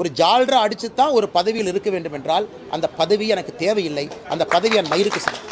ஒரு ஜால்ரா அடிச்சு தான் ஒரு பதவியில் இருக்க வேண்டும் என்றால் அந்த பதவி எனக்கு தேவையில்லை. அந்த பதவி என் மயிருக்கு சமம்.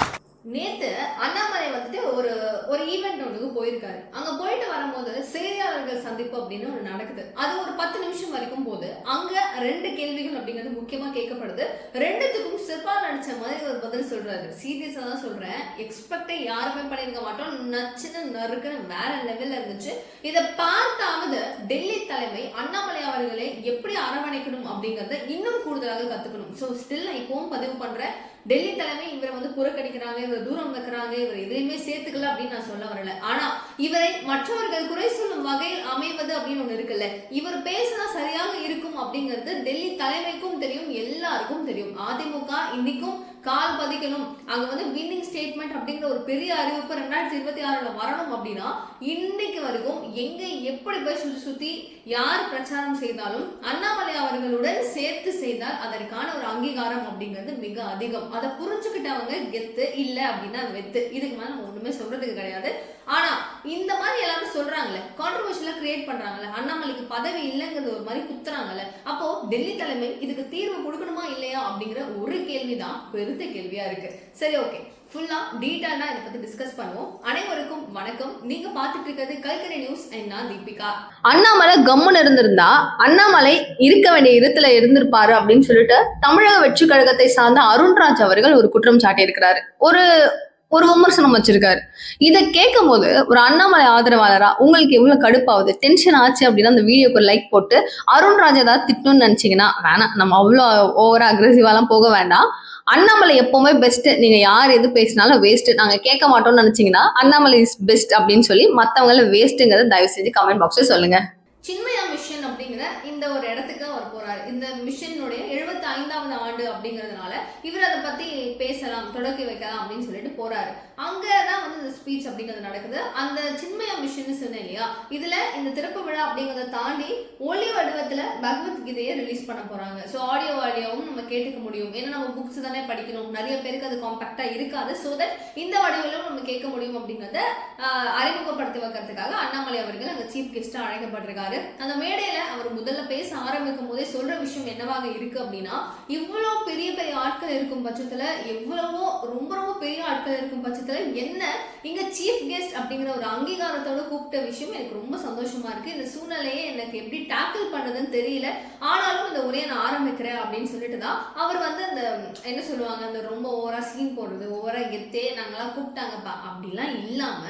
நேற்று அண்ணாமலை வந்துட்டு ஒரு ஒரு ஈவெண்ட் ஒன்றுக்கு போயிருக்காரு அங்க போயிட்டு வரும்போது செய்தியாளர்கள் சந்திப்பு அப்படின்னு ஒன்று நடக்குது. அது ஒரு பத்து நிமிஷம் வரைக்கும் போது அங்க ரெண்டு கேள்விகள் அப்படிங்கிறது முக்கியமா கேட்கப்படுது. ரெண்டுத்துக்கும் சிற்பா நடிச்ச மாதிரி ஒரு பதில் சொல்றாரு. சீரியஸா தான் சொல்றேன். எக்ஸ்பெக்டே யாருமே பண்ணிருக்க மாட்டோம். நச்சுன்னு நறுக்குன்னு வேற லெவல்ல இருந்துச்சு. இதை பார்த்தாவது டெல்லி தலைமை அண்ணாமலை அவர்களை எப்படி அரவணைக்கணும் அப்படிங்கறத இன்னும் கூடுதலாக கத்துக்கணும். ஸோ ஸ்டில் நான் இப்பவும் பதிவு பண்றேன். டெல்லி தலைமை இவரை வந்து புறக்கணிக்கிறாங்க இவரை தூரம் வைக்கிறாங்க இவர் எதுலையுமே சேர்த்துக்கல அப்படின்னு நான் சொல்ல வரல. ஆனா இவரை மற்றவர்கள் குறை சொல்லும் வகையில் அமைவது அப்படின்னு ஒண்ணு இருக்குல்ல. இவர் பேசினா சரியாக இருக்கும் அப்படிங்கிறது டெல்லி தலைமைக்கும் தெரியும் எல்லாருக்கும் தெரியும். அதிமுக இன்னைக்கும் கால் பதிக்கணும். அங்க வந்து வின்னிங் ஸ்டேட்மெண்ட் அப்படிங்கிற ஒரு பெரிய அறிவிப்பு ரெண்டாயிரத்தி இருபத்தி ஆறுல வரணும் அப்படின்னா இன்னைக்கு வரைக்கும் எங்க எப்படி போய் சுற்றி சுத்தி யார் பிரச்சாரம் செய்தாலும் அண்ணாமலை அவர்களுடன் சேர்த்து செய்தால் அதற்கான ஒரு அங்கீகாரம் அப்படிங்கிறது மிக அதிகம். அதை புரிஞ்சுக்கிட்டவங்க கெத்து இல்ல அப்படின்னா வெத்து. இதுக்கு மேல நம்ம ஒண்ணுமே சொல்றதுக்கு கிடையாது. ஆனா இந்த மாதிரி எல்லாரும் சொல்றாங்களே கான்ட்ரவர்ஷியலா கிரியேட் பண்றாங்களே அண்ணாமலை பதவி இல்லைங்கிறது ஒரு மாதிரி குத்துறாங்கல்ல. அப்போ டெல்லி தலைமை இதுக்கு தீர்வு கொடுக்கணுமா இல்லையா அப்படிங்கிற ஒரு கேள்விதான் பெருத்த கேள்வியா இருக்கு. சரி ஓகே ஃபுல்லா டீட்டெயிலா இதை பத்தி டிஸ்கஸ் பண்ணுவோம். அனைவருக்கும் வணக்கம். நீங்க பாத்துட்டு இருக்கிறது கல்கரை நியூஸ் அண்ட் நான் தீபிகா. அண்ணாமலை கம்முன்னு இருந்திருந்தா அண்ணாமலை இருக்க வேண்டிய இருத்துல இருந்திருப்பாரு அப்படின்னு சொல்லிட்டு தமிழக வெற்றி கழகத்தை சார்ந்த அருண்ராஜ் அவர்கள் ஒரு குற்றம் சாட்டியிருக்கிறாரு. ஒரு ஒரு விமர்சனம் வச்சிருக்காரு. இதை கேட்கும் போது ஒரு அண்ணாமலை ஆதரவாளரா உங்களுக்கு எவ்வளவு கடுப்பாகுது? டென்ஷன் ஆச்சு அப்படின்னா அந்த வீடியோக்கு லைக் போட்டு அருண்ராஜ் ஏதாவது திட்டணும்னு நினைச்சீங்கன்னா வேணாம். நம்ம அவ்வளோ ஓவரா அக்ரெசிவாலாம் போக வேண்டாம். அண்ணாமலை எப்பவுமே பெஸ்ட் நீங்க யார் எது பேசினாலும் வேஸ்ட் நாங்க கேட்க மாட்டோம்னு நினைச்சீங்கன்னா அண்ணாமலை இஸ் பெஸ்ட் அப்படின்னு சொல்லி மத்தவங்கள வேஸ்ட்டுங்கிறத தயவு செஞ்சு கமெண்ட் பாக்ஸ்ல சொல்லுங்க. சின்மயா மிஷன் அப்படிங்கிற இந்த ஒரு இடத்துல அவர் போறாரு இந்த மிஷனுடைய எழுபத்தி ஐந்தாவது ஆண்டு அப்படிங்கறதுனால இவர் அதை பத்தி பேசலாம் தொடக்கி வைக்கலாம் அப்படின்னு சொல்லிட்டு போறாரு. அங்கதான் வந்து இந்த ஸ்பீச் அப்படிங்கிறது நடக்குது. அந்த சின்மயா மிஷன் சொன்னேன் இல்லையா? இதுல இந்த திறப்பு விழா அப்படிங்கறத தாண்டி ஒளி வடிவத்துல பகவத்கீதையை ரிலீஸ் பண்ண போறாங்க. ஸோ ஆடியோ ஆடியோவும் நம்ம கேட்டுக்க முடியும். ஏன்னா நம்ம புக்ஸ் தானே படிக்கணும். நிறைய பேருக்கு அது காம்பாக்டா இருக்காது. ஸோ தட் இந்த வடிவிலும் நம்ம கேட்க முடியும் அப்படிங்கறத அறிமுகப்படுத்தி வைக்கிறதுக்காக அண்ணாமலை அவர்கள் அங்க சீஃப் கெஸ்டா அழைக்கப்பட்டிருக்காரு. அந்த மேடையில அவர் முதல்ல பேச ஆரம்பிக்கும் போதே சொல்ற விஷயம் என்னவாக இருக்கு அப்படின்னா இவ்வளோ பெரிய பெரிய ஆட்கள் இருக்கும் பட்சத்துல எவ்வளவோ ரொம்ப ரொம்ப பெரிய ஆட்கள் இருக்கும் பட்சத்துல என்ன? இங்க சீஃப் கெஸ்ட் அப்படிங்கிற ஒரு அங்கீகாரத்தோட கூப்பிட்ட விஷயம் எனக்கு ரொம்ப சந்தோஷமா இருக்கு. இந்த சூழ்நிலையை எனக்கு எப்படி டேக்கிள் பண்றதுன்னு தெரியல. ஆனாலும் இந்த உரையை நான் ஆரம்பிக்கிறேன் அப்படின்னு சொல்லிட்டு தான் அவர் வந்து அந்த என்ன சொல்லுவாங்க அந்த ரொம்ப ஓவரா சீன் போடுறது ஓவரா கெத்தே நாங்களாம் கூப்பிட்டாங்கப்பா அப்படிலாம் இல்லாம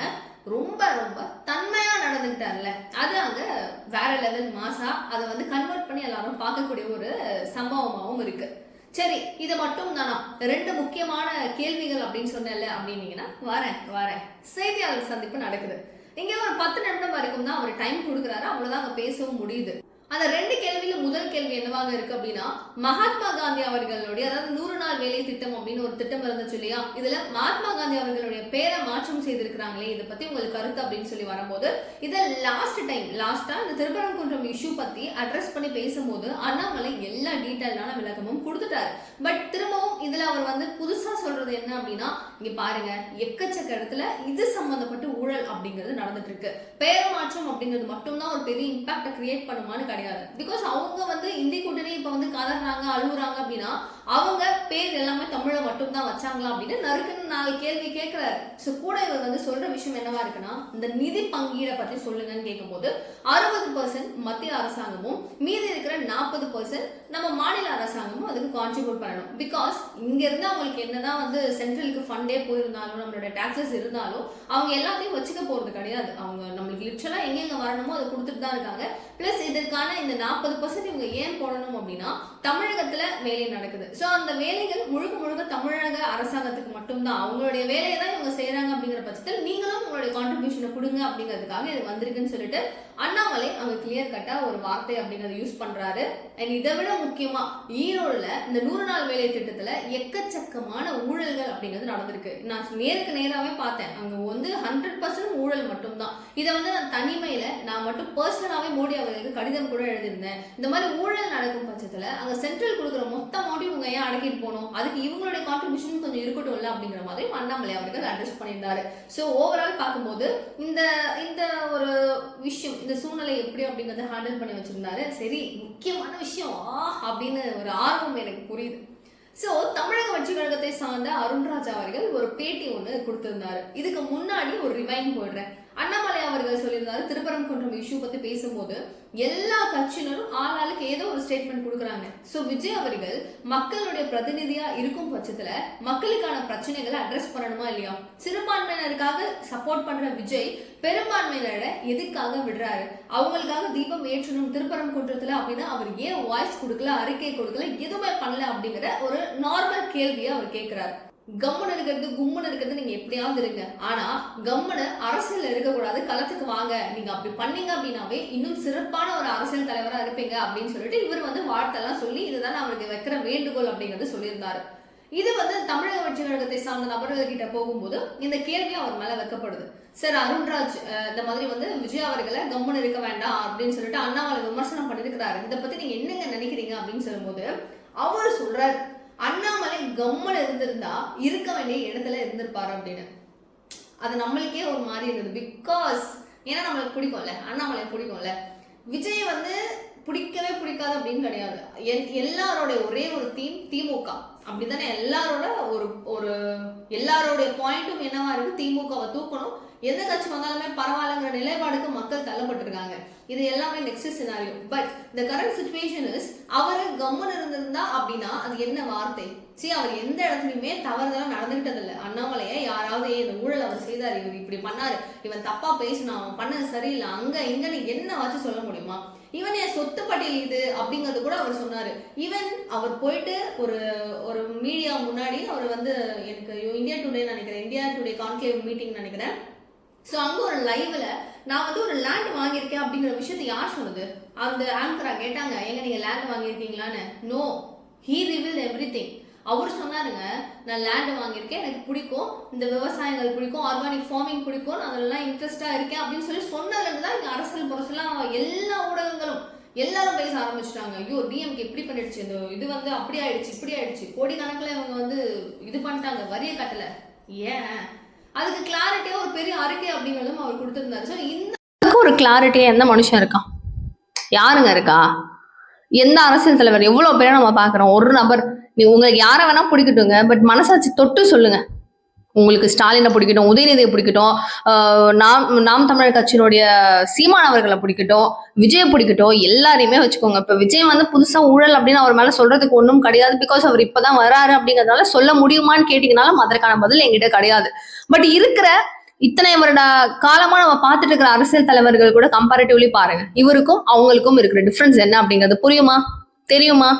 ரொம்ப ரொம்ப தன்மையா நடந்துக்கிட்டார்ல. அது அங்க வேற லெவல் மாசா அதை வந்து கன்வெர்ட் பண்ணி எல்லாரும் பார்க்கக்கூடிய ஒரு சம்பவமாகவும் இருக்கு. சரி இது மட்டும் தானா ரெண்டு முக்கியமான கேள்விகள் அப்படின்னு சொன்னேன்ல அப்படின்னீங்கன்னா வரேன் வரேன். செய்தியாளர் சந்திப்பு நடக்குது. இங்கே ஒரு பத்து நிமிடம் வரைக்கும் தான் அவர் டைம் கொடுக்குறாரு. அவ்வளோதான் அங்கே பேசவும் முடியுது. அந்த ரெண்டு கேள்வியில முதல் கேள்வி என்னவாக இருக்கு அப்படின்னா மகாத்மா காந்தி அவர்களுடைய அதாவது நூறு நாள் வேலை திட்டம் அப்படின்னு ஒரு திட்டம் இருந்துச்சு இல்லையா? இதுல மகாத்மா காந்தி அவர்களுடைய பேரை மாற்றம் செய்திருக்கிறாங்களே இதை பத்தி உங்களுக்கு கருத்து அப்படின்னு சொல்லி வரும்போது இதை லாஸ்ட் டைம் லாஸ்டா இந்த திருப்பரங்குன்றம் இஷ்யூ பத்தி அட்ரஸ் பண்ணி பேசும்போது அண்ணாமலை எல்லா டீட்டெயிலான விளக்கமும் கொடுத்துட்டாரு. பட் திரும்பவும் இதுல அவர் வந்து புதுசா சொல்றது என்ன அப்படின்னா இங்க பாருங்க எக்கச்சக்க இடத்துல இது சம்பந்தப்பட்டு ஊழல் அப்படிங்கிறது நடந்துட்டு இருக்கு. பேர மாற்றம் அப்படிங்கிறது மட்டும்தான் ஒரு பெரிய இம்பாக்ட கிரியேட் பண்ணுமான்னு கிடையாது. பிகாஸ் அவங்க வந்து இந்தி கூட்டணி இப்போ வந்து கதறாங்க அழுகுறாங்க அப்படின்னா அவங்க பேர் எல்லாமே தமிழை மட்டும் தான் வச்சாங்களா அப்படின்னு நறுக்குன்னு நாலு கேள்வி கேட்கிறாரு. ஸோ கூட இவர் வந்து சொல்ற விஷயம் என்னவா இருக்குன்னா இந்த நிதி பங்கீடை பத்தி சொல்லுங்கன்னு கேட்கும்போது அறுபது பர்சன்ட் மத்திய அரசாங்கமும் மீதி இருக்கிற நாற்பது பர்சன்ட் நம்ம மாநில அரசாங்கமும் அதுக்கு கான்ட்ரிபியூட் பண்ணணும். பிகாஸ் இங்க இருந்து அவங்களுக்கு என்னதான் வந்து சென்ட்ரலுக்கு ஃபண்டே போயிருந்தாலும் நம்மளோட டாக்ஸஸ் இருந்தாலும் அவங்க எல்லாத்தையும் வச்சுக்க போறது கிடையாது. அவங்க நம்மளுக்கு லிட்ரலா எங்கெங்க வரணுமோ அதை கொடுத்துட்டு தான் இருக்காங்க. பிளஸ் இதற்கான இந்த நாற்பது பர்சன்ட் இவங்க ஏன் போடணும் அப்படின்னா தமிழகத்துல வேலை நடக்குது. ஸோ அந்த வேலைகள் முழுக்க முழுக்க தமிழக அரசாங்கத்துக்கு மட்டும்தான். அவங்களுடைய வேலையை தான் இவங்க செய்யறாங்க அப்படிங்கிற பட்சத்தில் நீங்களும் உங்களுடைய கான்ட்ரிபியூஷனை கொடுங்க அப்படிங்கிறதுக்காக இது வந்திருக்குன்னு சொல்லிட்டு அண்ணாமலை அவங்க கிளியர் கட்டா ஒரு வார்த்தை அப்படிங்கறத யூஸ் பண்றாரு. அண்ட் இதை விட முக்கியமா ஈரோடுல இந்த நூறு நாள் வேலை திட்டத்துல எக்கச்சக்கமான ஊழல்கள் அப்படிங்கிறது நடந்திருக்கு. நான் நேருக்கு நேராவே பார்த்தேன். அங்க வந்து ஹண்ட்ரட் பர்சன்ட் ஊழல் மட்டும்தான். இதை வந்து நான் தனிமையில நான் மட்டும் பர்சனலாவே மோடி அவர்களுக்கு கடிதம் கூட எழுதியிருந்தேன். இந்த மாதிரி ஊழல் நடக்கும் பட்சத்தில் அங்கே சென்ட்ரல் கொடுக்குற மொத்த அமௌண்ட்டையும் இவங்க ஏன் அடக்கிட்டு போகணும்? அதுக்கு இவங்களுடைய கான்ட்ரிபியூஷன் கொஞ்சம் இருக்கட்டும்ல அப்படிங்கிற மாதிரி அண்ணாமலை அவர்கள் அட்ரஸ் பண்ணியிருந்தாரு. ஸோ ஓவரால் பார்க்கும்போது இந்த இந்த ஒரு விஷயம் இந்த சூழ்நிலை எப்படி அப்படிங்கிறத ஹேண்டில் பண்ணி வச்சிருந்தாரு. சரி முக்கியமான விஷயம் ஆ அப்படின்னு ஒரு ஆர்வம் எனக்கு புரியுது. ஸோ தமிழக வெற்றி கழகத்தை சார்ந்த அருண்ராஜா அவர்கள் ஒரு பேட்டி ஒன்று கொடுத்திருந்தாரு. இதுக்கு முன்னாடி ஒரு ரிவைன் போடுறேன். அண்ணாமலை அவர்கள் சொல்லியிருந்தாரு திருப்பரங்குன்றம் இஷ்யூ பத்தி பேசும்போது எல்லா கட்சியினரும் ஆளாளுக்கு ஏதோ ஒரு ஸ்டேட்மெண்ட் கொடுக்குறாங்க. ஸோ விஜய் அவர்கள் மக்களுடைய பிரதிநிதியா இருக்கும் பட்சத்துல மக்களுக்கான பிரச்சனைகளை அட்ரஸ் பண்ணணுமா இல்லையா? சிறுபான்மையினருக்காக சப்போர்ட் பண்ற விஜய் பெரும்பான்மையினரை எதுக்காக விடுறாரு? அவங்களுக்காக தீபம் ஏற்றணும் திருப்பரம் குன்றத்துல அப்படின்னா அவர் ஏன் வாய்ஸ் கொடுக்கல அறிக்கை கொடுக்கல எதுவுமே பண்ணல அப்படிங்கிற ஒரு நார்மல் கேள்வியை அவர் கேட்கிறாரு. கம்முன்னு இருக்கிறது கும்மன் இருக்கிறது நீங்க எப்படியாவது இருங்க. ஆனா கம்முன்னு அரசியல் இருக்கக்கூடாது களத்துக்கு வாங்க. நீங்க அப்படி பண்ணீங்க அப்படின்னாவே இன்னும் சிறப்பான ஒரு அரசியல் தலைவரா இருப்பீங்க அப்படின்னு சொல்லிட்டு இவர் வந்து வாழ்த்தெல்லாம் சொல்லி இதுதான் அவருக்கு வைக்கிற வேண்டுகோள் அப்படிங்கறது சொல்லியிருந்தாரு. இது வந்து தமிழக வெற்றி கழகத்தை சார்ந்த நபர்கள் கிட்ட போகும்போது இந்த கேள்வி அவர் மேல வைக்கப்படுது. சார் அருண்ராஜ் இந்த மாதிரி வந்து விஜய் அவர்களை கம்முன்னு இருக்க வேண்டாம் அப்படின்னு சொல்லிட்டு அண்ணாமலை விமர்சனம் பண்ணிருக்கிறாரு இதை பத்தி நீங்க என்னங்க நினைக்கிறீங்க அப்படின்னு சொல்லும்போது அவர் சொல்றாரு அண்ணாமலை கம்முன்னு இருந்திருந்தா இருக்க வேண்டிய இடத்துல இருந்திருப்பாரு அப்படின்னு. அது நம்மளுக்கே ஒரு மாதிரி இருந்தது. பிகாஸ் ஏன்னா நம்மளுக்கு பிடிக்கும்ல அண்ணாமலை பிடிக்கும்ல. விஜய் வந்து பிடிக்கவே பிடிக்காது அப்படின்னு கிடையாது. எல்- எல்லாரோட ஒரே ஒரு தீம் திமுக. அப்படிதானே எல்லாரோட ஒரு ஒரு எல்லாரோடைய பாயிண்ட்டும் என்னவா இருக்கு? திமுகவை தூக்கணும். எந்த கட்சி வந்தாலுமே பரவாயில்லங்கிற நிலைப்பாடுக்கு மக்கள் தள்ளப்பட்டிருக்காங்க. இது எல்லாமே நெக்ஸ்ட் சினாரியோ பட் இந்த கரண்ட் சுச்சுவேஷன் இஸ் அவர் கம்மன் இருந்திருந்தா அப்படின்னா அது என்ன வார்த்தை? சரி அவர் எந்த இடத்துலையுமே தவறுதலாக நடந்துகிட்டது இல்லை அண்ணாமலையை யாராவது இந்த ஊழல் அவர் செய்தார்? இவர் இப்படி பண்ணாரு. இவன் தப்பா பேசினா அவன் பண்ணது சரியில்லை. அங்க இங்கன்னு என்ன வச்சு சொல்ல முடியுமா? இவன் என் சொத்து பட்டியல் இது அப்படிங்கிறது கூட அவர் சொன்னாரு. ஈவன் அவர் போயிட்டு ஒரு ஒரு மீடியா முன்னாடி அவர் வந்து எனக்கு இந்தியா டுடே நினைக்கிறேன். இந்தியா டுடே கான்க்ளேவ் மீட்டிங் நினைக்கிறேன். ஸோ அங்கே ஒரு லைவ்ல நான் வந்து ஒரு லேண்ட் வாங்கியிருக்கேன் அப்படிங்கிற விஷயத்த யார் சொன்னது அந்த ஆங்கரா கேட்டாங்க எங்க நீங்க லேண்ட் வாங்கியிருக்கீங்களான்னு? No he reveal everything அவர் சொன்னாருங்க நான் லேண்ட் வாங்கியிருக்கேன் எனக்கு பிடிக்கும் இந்த விவசாயங்கள் பிடிக்கும் ஆர்கானிக் ஃபார்மிங் பிடிக்கும் நான் அதெல்லாம் இன்ட்ரெஸ்டாக இருக்கேன் அப்படின்னு சொல்லி சொன்னதுலேருந்து தான் இங்கே அரசியல் புரசெல்லாம் எல்லா ஊடகங்களும் எல்லாரும் பேச ஆரம்பிச்சிட்டாங்க. ஐயோ டிஎம்கே இப்படி பண்ணிடுச்சு இந்த இது வந்து அப்படி ஆயிடுச்சு இப்படி ஆயிடுச்சு. கோடிக்கணக்கில் இவங்க வந்து இது பண்ணிட்டாங்க வரிய கட்டலை. ஏன்? அதுக்கு கிளாரிட்டியா ஒரு பெரிய அறிக்கை அப்படிங்கிறதும் அவர் கொடுத்திருந்தாரு. ஸோ இந்த ஒரு கிளாரிட்டியா எந்த மனுஷன் இருக்கான்? யாருங்க இருக்கா? எந்த அரசியல் தலைவர்? எவ்வளவு பேரை நம்ம பாக்குறோம் ஒரு நபர். நீ உங்களுக்கு யாரை வேணா பிடிக்கட்டுங்க பட் மனசாட்சி தொட்டு சொல்லுங்க. உங்களுக்கு ஸ்டாலினை பிடிக்கட்டும் உதயநிதியை பிடிக்கட்டும் நாம் நாம் தமிழர் கட்சியினுடைய சீமான் அவர்களை பிடிக்கட்டும் விஜயை பிடிக்கட்டும் எல்லாரையுமே வச்சுக்கோங்க. இப்போ விஜய் வந்து புதுசாக ஊழல் அப்படின்னு அவர் மேலே சொல்றதுக்கு ஒன்றும் கிடையாது. பிகாஸ் அவர் இப்போதான் வராரு அப்படிங்கறதுனால சொல்ல முடியுமான்னு கேட்டிங்கனாலும் அதற்கான பதில் எங்கிட்ட கிடையாது. பட் இருக்கிற இத்தனை வருட காலமா நம்ம பார்த்துட்டு இருக்கிற அரசியல் தலைவர்கள் கூட கம்பேரிட்டிவ்லி பாருங்க. இவருக்கும் அவங்களுக்கும் இருக்கிற டிஃப்ரென்ஸ் என்ன அப்படிங்கிறது புரியுமா? தெரியுமா?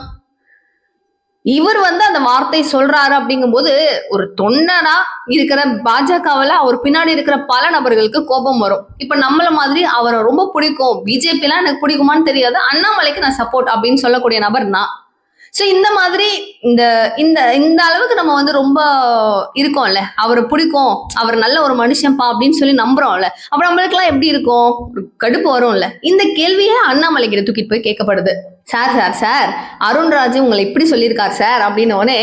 இவர் வந்து அந்த வார்த்தை சொல்றாரு அப்படிங்கும்போது ஒரு தொண்டனா இருக்கிற பாஜகவில் அவர் பின்னாடி இருக்கிற பல நபர்களுக்கு கோபம் வரும். இப்ப நம்மள மாதிரி அவரை ரொம்ப பிடிக்கும். பிஜேபி எல்லாம் எனக்கு பிடிக்குமான்னு தெரியாது. அண்ணாமலைக்கு நான் சப்போர்ட் அப்படின்னு சொல்லக்கூடிய நபர் நான் ஸோ இந்த மாதிரி இந்த இந்த இந்த அளவுக்கு நம்ம வந்து ரொம்ப இருக்கோம்ல. அவரை பிடிக்கும். அவர் நல்ல ஒரு மனுஷன்ப்பா அப்படின்னு சொல்லி நம்புறோம்ல. அப்ப நம்மளுக்குலாம் எப்படி இருக்கும்? கடுப்பு வரும்ல. இந்த கேள்வியே அண்ணாமலைக்கிற தூக்கிட்டு போய் கேட்கப்படுது. சார் சார் சார் அருண்ராஜ் உங்களை இப்படி சொல்லியிருக்கார் சார். அப்படின்ன உடனே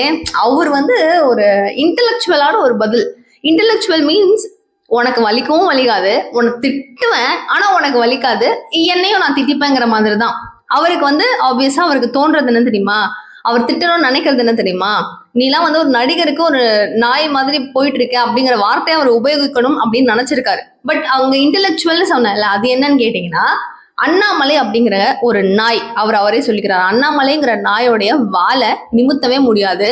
அவர் வந்து ஒரு இன்டலெக்சுவலான ஒரு பதில். இன்டலெக்சுவல் மீன்ஸ் உனக்கு வலிக்கவும் வலிக்காது. உனக்கு திட்டுவேன் ஆனா உனக்கு வலிக்காது. என்னையும் நான் திட்டிப்பேங்கிற மாதிரி தான் அவருக்கு வந்து ஆப்வியஸா அவருக்கு தோன்றது என்ன தெரியுமா? அவர் திட்டணும்னு நினைக்கிறது என்ன தெரியுமா? நீலாம் வந்து ஒரு நடிகருக்கு ஒரு நாய் மாதிரி போயிட்டு இருக்க அப்படிங்கிற வார்த்தையை அவர் உபயோகிக்கணும் அப்படின்னு நினைச்சிருக்காரு. பட் அவங்க இன்டெலெக்சுவல்னு சொன்னல அது என்னன்னு கேட்டீங்கன்னா அண்ணாமலை அப்படிங்கிற ஒரு நாய் அவர் அவரே சொல்லிக்கிறார். அண்ணாமலைங்கிற நாயோடைய வாழை நிமித்தவே முடியாது.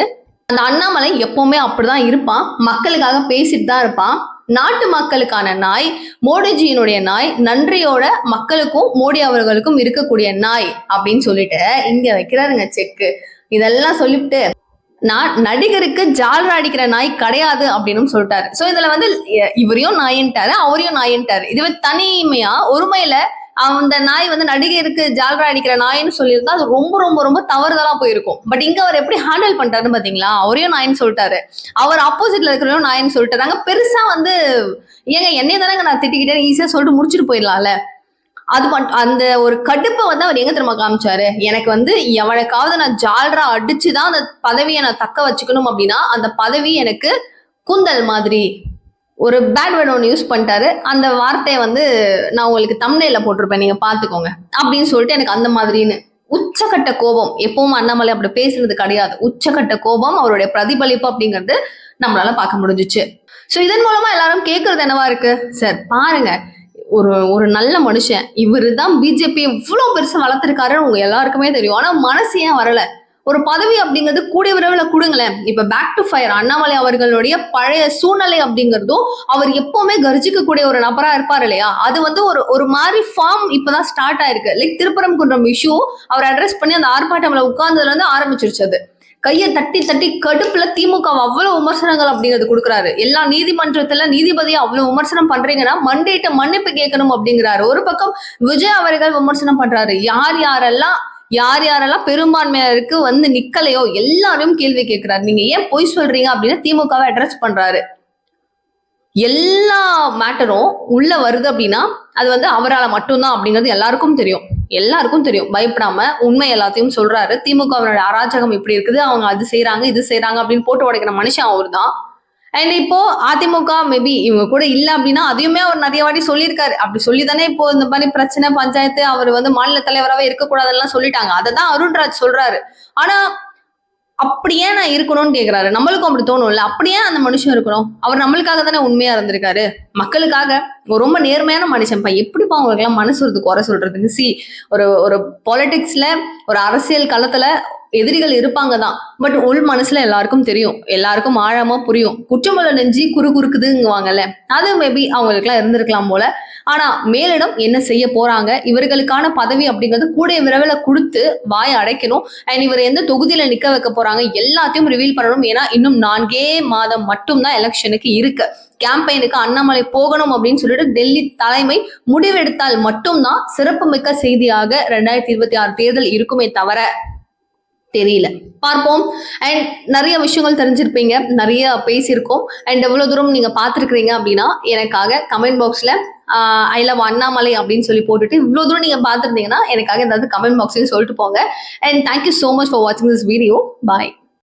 அந்த அண்ணாமலை எப்பவுமே அப்படிதான் இருப்பான். மக்களுக்காக பேசிட்டு தான் இருப்பான். நாட்டு மக்களுக்கான நாய் மோடிஜியினுடைய நாய் நன்றியோட மக்களுக்கும் மோடி அவர்களுக்கும் இருக்கக்கூடிய நாய் அப்படின்னு சொல்லிட்டு இங்க வைக்கிறாருங்க செக்கு. இதெல்லாம் சொல்லிவிட்டு நான் நடிகருக்கு ஜாலரா அடிக்கிற நாய் கிடையாது அப்படின்னு சொல்லிட்டாரு. சோ இதுல வந்து இவரையும் நாயின்ட்டாரு அவரையும் நாயின்ட்டாரு இதுவே தனிமையா ஒருமையில அந்த நாய் வந்து நடிகருக்கு ஜால்ரா அடிக்கிற நாயின்னு சொல்லியிருந்தா அது ரொம்ப ரொம்ப ரொம்ப தவறுதலா போயிருக்கும். பட் இங்க அவர் எப்படி ஹேண்டில் பண்ணிட்டாருன்னு பாத்தீங்களா அவரையும் நாயின்னு சொல்லிட்டாரு. அவர் ஆப்போசிட்ல இருக்கிறவங்க நாயின்னு சொல்லிட்டாங்க பெருசா வந்து ஏங்க என்னைய தானங்க நான் திட்டிக்கிட்டேன் ஈஸியா சொல்லிட்டு முடிச்சிட்டு போயிடலாம்ல. அது மட்டும் அந்த ஒரு கடுப்பை வந்து அவர் எங்க தெரியுமா காமிச்சாரு? எனக்கு வந்து எவனுக்காவது நான் ஜால்ரா அடிச்சுதான் அந்த பதவியை நான் தக்க வச்சுக்கணும் அப்படின்னா அந்த பதவி எனக்கு கூந்தல் மாதிரி ஒரு பேட் வேர்ட் ஒன்று யூஸ் பண்ணிட்டாரு. அந்த வார்த்தையை வந்து நான் உங்களுக்கு தம்னையில போட்டிருப்பேன். நீங்க பாத்துக்கோங்க அப்படின்னு சொல்லிட்டு எனக்கு அந்த மாதிரின்னு உச்சக்கட்ட கோபம். எப்பவும் அண்ணாமலை அப்படி பேசுனது கிடையாது. உச்சக்கட்ட கோபம் அவருடைய பிரதிபலிப்பு அப்படிங்கிறது நம்மளால பார்க்க முடிஞ்சிச்சு. ஸோ இதன் மூலமா எல்லாரும் கேட்கறது என்னவா இருக்கு? சார் பாருங்க. ஒரு ஒரு நல்ல மனுஷன். இவரு தான் பிஜேபி இவ்வளவு பெருசா வளர்த்துருக்காருன்னு உங்க எல்லாருக்குமே தெரியும். ஆனா மனசு ஏன் வரல? ஒரு பதவி அப்படிங்கிறது கூடிய விரைவில் கொடுங்களேன். இப்ப பேக் டு ஃபயர் அண்ணாமலை அவர்களுடைய பழைய சூழ்நிலை அப்படிங்கிறதும் அவர் எப்பவுமே கர்ஜிக்கக்கூடிய ஒரு நபரா இருப்பார் இல்லையா? அது வந்து ஒரு ஒரு மாதிரி ஃபார்ம் இப்பதான் ஸ்டார்ட் ஆயிருக்கு. லைக் திருப்பரங்குன்றம் இஷ்யூ அவர் அட்ரஸ் பண்ணி அந்த ஆர்ப்பாட்டம்ல உட்கார்ந்ததுல இருந்து ஆரம்பிச்சிருச்சு அது. கையை தட்டி தட்டி கடுப்புல திமுக அவ்வளவு விமர்சனங்கள் அப்படிங்கிறது கொடுக்குறாரு. எல்லா நீதிமன்றத்துல நீதிபதியை அவ்வளவு விமர்சனம் பண்றீங்கன்னா மண்டேட்ட மன்னிப்பு கேட்கணும் அப்படிங்கிறாரு. ஒரு பக்கம் விஜய் அவர்கள் விமர்சனம் பண்றாரு. யார் யாரெல்லாம் யார் யாரெல்லாம் பெரும்பான்மையாருக்கு வந்து நிக்கலையோ எல்லாரையும் கேள்வி கேட்கிறாரு. நீங்க ஏன் பொய் சொல்றீங்க அப்படின்னு திமுகவை அட்ரஸ் பண்றாரு. எல்லா மேட்டரும் உள்ள வருது அப்படின்னா அது வந்து அவரால் மட்டும்தான் அப்படிங்கிறது எல்லாருக்கும் தெரியும். எல்லாருக்கும் தெரியும். பயப்படாம உண்மை எல்லாத்தையும் சொல்றாரு. திமுகவினோட அராஜகம் இப்படி இருக்குது. அவங்க அது செய்யறாங்க இது செய்யறாங்க அப்படின்னு போட்டு உடைக்கிற மனுஷன் அவர் தான் அண்ட் இப்போ அதிமுக மேபி இவங்க கூட இல்ல அப்படின்னா அதையுமே அவர் நிறைய வாட்டி சொல்லியிருக்காரு. அப்படி சொல்லி தானே இப்போ இந்த மாதிரி பிரச்சனை பஞ்சாயத்து அவர் வந்து மாநில தலைவராகவே இருக்கக்கூடாதுலாம் சொல்லிட்டாங்க. அதை தான் அருண்ராஜ் சொல்றாரு. ஆனா அப்படியே நான் இருக்கணும்னு கேக்குறாரு. நம்மளுக்கும் அப்படி தோணும்ல. அப்படியே அந்த மனுஷன் இருக்கணும். அவர் நம்மளுக்காக தானே உண்மையா இருந்திருக்காரு. மக்களுக்காக. ரொம்ப நேர்மையான மனுஷன்ப்பா எப்படிப்பா அவங்களுக்கெல்லாம் மனசு வருது குறை சொல்றதுக்கு? சி ஒரு ஒரு பாலிடிக்ஸ்ல ஒரு அரசியல் களத்துல எதிரிகள் இருப்பாங்க தான் பட் உள் மனசுல எல்லாருக்கும் தெரியும். எல்லாருக்கும் ஆழமா புரியும். குற்றமுள்ள நெஞ்சி குறு குறுக்குதுங்குவாங்கல்ல. அது மேபி அவங்களுக்குலாம் இருந்திருக்கலாம் போல. ஆனா மேலிடம் என்ன செய்ய போறாங்க? இவர்களுக்கான பதவி அப்படிங்கிறது கூடிய விரைவில் கொடுத்து வாய் அடைக்கணும். அண்ட் இவர் எந்த தொகுதியில நிக்க வைக்க போறாங்க? எல்லாத்தையும் ரிவீல் பண்ணணும். ஏன்னா இன்னும் நான்கே மாதம் மட்டும்தான் எலெக்ஷனுக்கு இருக்கு. கேம்பெயினுக்கு அண்ணாமலை போகணும் அப்படின்னு சொல்லிட்டு டெல்லி தலைமை முடிவெடுத்தால் மட்டும்தான் சிறப்புமிக்க செய்தியாக ரெண்டாயிரத்தி இருபத்தி ஆறு தேர்தல் இருக்குமே தவிர தெரியல. பார்ப்போம். அண்ட் நிறைய விஷயங்கள் தெரிஞ்சிருப்பீங்க. நிறைய பேசியிருக்கோம். அண்ட் எவ்வளவு தூரம் நீங்க பார்த்துருக்கிறீங்க அப்படின்னா எனக்காக கமெண்ட் பாக்ஸ்ல ஐ லவ் அண்ணாமலை அப்படின்னு சொல்லி போட்டுட்டு இவ்வளவு தூரம் நீங்க பார்த்துருந்தீங்கன்னா எனக்காக ஏதாவது கமெண்ட் பாக்ஸ்லயும் சொல்லிட்டு போங்க. And thank you so much for வாட்சிங் திஸ் வீடியோ பாய்